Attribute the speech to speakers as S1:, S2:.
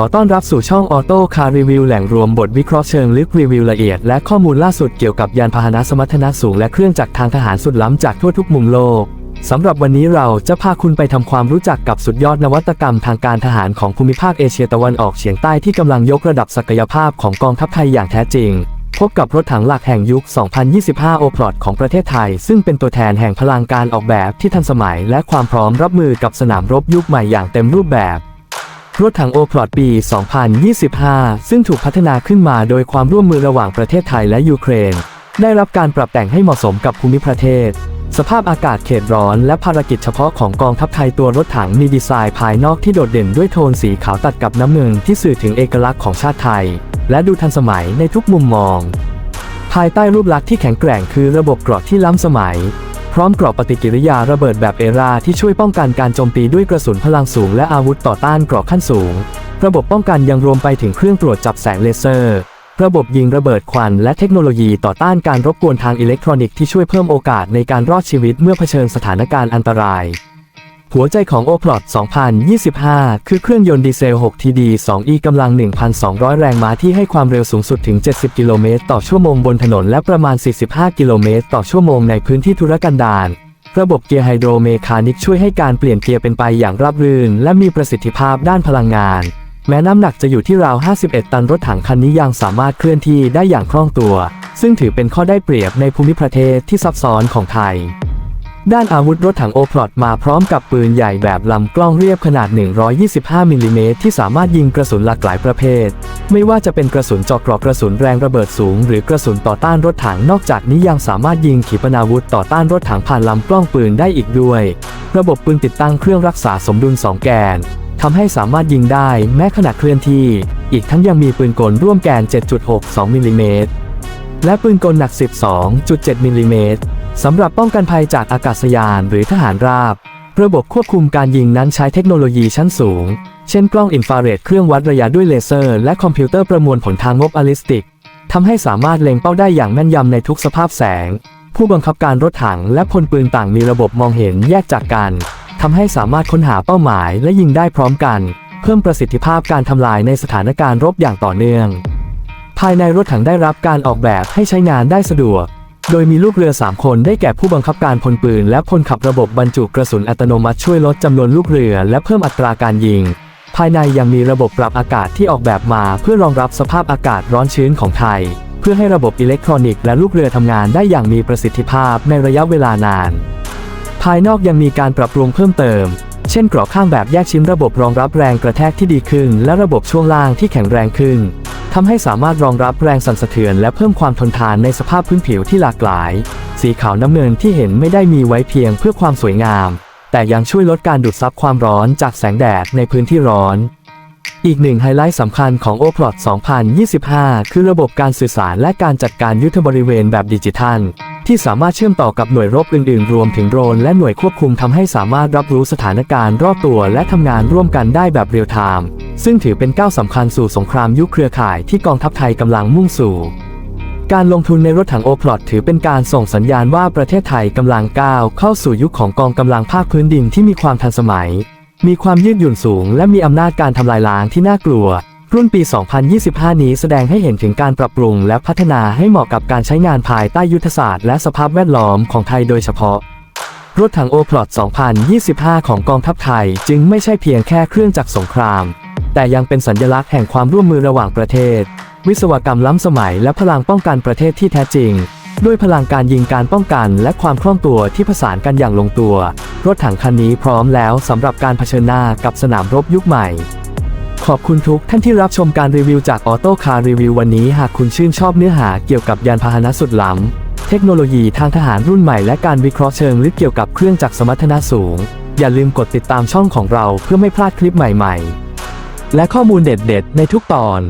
S1: อต้อนรับสู่ช่องออโต้คาร์รีวิวแหล่งรวมบทวิเคราะห์เชิงลึกรีวิวละเอียดและข้อมูลล่าสุดเกี่ยวกับยานพาหนะสมรรถนะสูงและเครื่องจักรทางทหารสุดล้ำจากทั่วทุกมุมโลกสำหรับวันนี้เราจะพาคุณไปทำความรู้จักกับสุดยอดนวัตกรรมทางการทหารของภูมิภาคเอเชียตะวันออกเฉียงใต้ที่กำลังยกระดับศักยภาพของกองทัพไทยอย่างแท้จริง พบกับรถถังหลักแห่งยุค 2025 โอพลอตของประเทศไทย ซึ่งเป็นตัวแทนแห่งพลังการออกแบบที่ทันสมัย และความพร้อมรับมือกับสนามรบยุคใหม่อย่างเต็มรูปแบบ รถถังโอพลอตปี 2025 ซึ่งถูกพัฒนาขึ้นมาโดยความร่วมมือระหว่างประเทศไทยและยูเครน ได้รับการปรับแต่งให้เหมาะสมกับภูมิประเทศ สภาพอากาศเขตร้อนและภารกิจเฉพาะของกองทัพไทยตัวรถถังมีดีไซน์ภายนอกที่โดดเด่นด้วยโทนสีขาวตัดกับน้ำเงินที่สื่อถึงเอกลักษณ์ของชาติไทย และดูทันสมัยในทุกมุมมอง ภายใต้รูปลักษณ์ที่แข็งแกร่งคือระบบเกราะที่ล้ำสมัย พร้อมกรอบปฏิกิริยาระเบิดแบบเอราที่ช่วยป้องกันการโจมตีด้วยกระสุนพลังสูงและอาวุธต่อต้านเกราะขั้นสูง ระบบป้องกันยังรวมไปถึงเครื่องตรวจจับแสงเลเซอร์ ระบบยิงระเบิดควันและเทคโนโลยีต่อต้านการรบกวนทางอิเล็กทรอนิกส์ที่ช่วยเพิ่มโอกาสในการรอดชีวิตเมื่อเผชิญสถานการณ์อันตราย หัวใจของ o p l o t 2025 คือเครื่องยนต์ดีเซล 6TD 2E กำลัง 1,200 แรงม้าที่ให้ความเร็วสูงสุดถึง 70 กิโลเมตรต่อชั่วโมงบนถนนและประมาณ 45 กิโลเมตรต่อชั่วโมงในพื้นที่ทุรกันดารระบบเกียร์ไฮโดรเมคานิกช่วยให้การเปลี่ยนเกียร์เป็นไปอย่างราบรื่น และมีประสิทธิภาพด้านพลังงาน แม้น้ำหนักจะอยู่ที่ราว 51 ตันรถถังคันนี้ยังสามารถเคลื่อนที่ได้อย่างคล่องตัว ซึ่งถือเป็นข้อได้เปรียบในภูมิประเทศที่ซับซ้อนของไทย ด้านอาวุธรถถังโอพลอตมาพร้อมกับปืนใหญ่แบบลำกล้องเรียบขนาด 125มิลลิเมตรที่สามารถยิงกระสุนหลากหลายประเภท ไม่ว่าจะเป็นกระสุนเจาะเกราะกระสุนแรงระเบิดสูง หรือกระสุนต่อต้านรถถังนอกจากนี้ยังสามารถยิงขีปนาวุธต่อต้านรถถังผ่านลำกล้องปืนได้อีกด้วย ระบบปืนติดตั้งเครื่องรักษาสมดุล 2 แกนทำให้สามารถยิงได้แม้ขณะเคลื่อนที่ อีกทั้งยังมีปืนกลร่วมแกน 7.62มิลลิเมตรและปืนกลหนัก 12.7มิลลิเมตร สำหรับป้องกันภัยจากอากาศยานหรือทหารราบ ระบบควบคุมการยิงนั้นใช้เทคโนโลยีชั้นสูง เช่นกล้องอินฟราเรดเครื่องวัดระยะด้วยเลเซอร์ และคอมพิวเตอร์ประมวลผลทางงบอลิสติกทำให้สามารถเล็งเป้าได้อย่างแม่นยำในทุกสภาพแสง ผู้บังคับการรถถังและพลปืนต่างมีระบบมองเห็นแยกจากกันทำให้สามารถค้นหาเป้าหมายและยิงได้พร้อมกัน เพิ่มประสิทธิภาพการทำลายในสถานการณ์รบอย่างต่อเนื่อง ภายในรถถังได้รับการออกแบบให้ใช้งานได้สะดวก โดยมีลูกเรือ 3 คนได้แก่ผู้บังคับการพลปืน และพลขับระบบบรรจุกระสุนอัตโนมัติช่วยลดจำนวนลูกเรือ และเพิ่มอัตราการยิง ภายในยังมีระบบปรับอากาศที่ออกแบบมา เพื่อรองรับสภาพอากาศร้อนชื้นของไทย เพื่อให้ระบบอิเล็กทรอนิกส์และลูกเรือทำงานได้อย่างมีประสิทธิภาพในระยะเวลานาน ภายนอกยังมีการปรับปรุงเพิ่มเติม เช่นกรอบข้างแบบแยกชิ้นระบบรองรับแรงกระแทกที่ดีขึ้น และระบบช่วงล่างที่แข็งแรงขึ้น ทำให้สามารถรองรับแรงสั่นสะเทือน และเพิ่มความทนทานในสภาพพื้นผิวที่หลากหลาย สีขาวน้ำเงินที่เห็นไม่ได้มีไว้เพียงเพื่อความสวยงาม แต่ยังช่วยลดการดูดซับความร้อนจากแสงแดดในพื้นที่ร้อน อีกหนึ่งไฮไลท์สำคัญของ o p l o t 2025 คือระบบการสื่อสารและการจัดการยุทธบริเวณแบบดิจิทัล ที่สามารถเชื่อมต่อกับหน่วยรบอื่นๆ รวมถึงโดรนและหน่วยควบคุมทำให้สามารถรับรู้สถานการณ์รอบตัวและทำงานร่วมกันได้แบบเรียลไทม์ซึ่งถือเป็นก้าวสำคัญสู่สงครามยุคเครือข่ายที่กองทัพไทยกำลังมุ่งสู่การลงทุนในรถถังโอพลอตถือเป็นการส่งสัญญาณว่าประเทศไทยกำลังก้าวเข้าสู่ยุคของกองกำลังภาคพื้นดินที่มีความทันสมัย มีความยืดหยุ่นสูง และมีอำนาจการทำลายล้างที่น่ากลัว รุ่นปี 2025 นี้แสดงให้เห็นถึงการปรับปรุง และพัฒนาให้เหมาะกับการใช้งานภายใต้ยุทธศาสตร์และสภาพแวดล้อมของไทยโดยเฉพาะรถถังโอพลอต2025 ของกองทัพไทย จึงไม่ใช่เพียงแค่เครื่องจักรสงคราม แต่ยังเป็นสัญลักษณ์แห่งความร่วมมือระหว่างประเทศ วิศวกรรมล้ำสมัยและพลังป้องกันประเทศที่แท้จริง ด้วยพลังการยิงการป้องกันและความคล่องตัวที่ผสานกันอย่างลงตัว รถถังคันนี้พร้อมแล้วสำหรับการเผชิญหน้ากับสนามรบยุคใหม่ ขอบคุณทุกท่านที่รับชมการรีวิวจากออโต้คาร์รีวิววันนี้หากคุณชื่นชอบเนื้อหาเกี่ยวกับยานพาหนะสุดล้ำเทคโนโลยีทางทหารรุ่นใหม่และการวิเคราะห์เชิงลึกเกี่ยวกับเครื่องจักรสมรรถนะสูง อย่าลืมกดติดตามช่องของเราเพื่อไม่พลาดคลิปใหม่ ๆ และข้อมูลเด็ด ๆ ในทุกตอน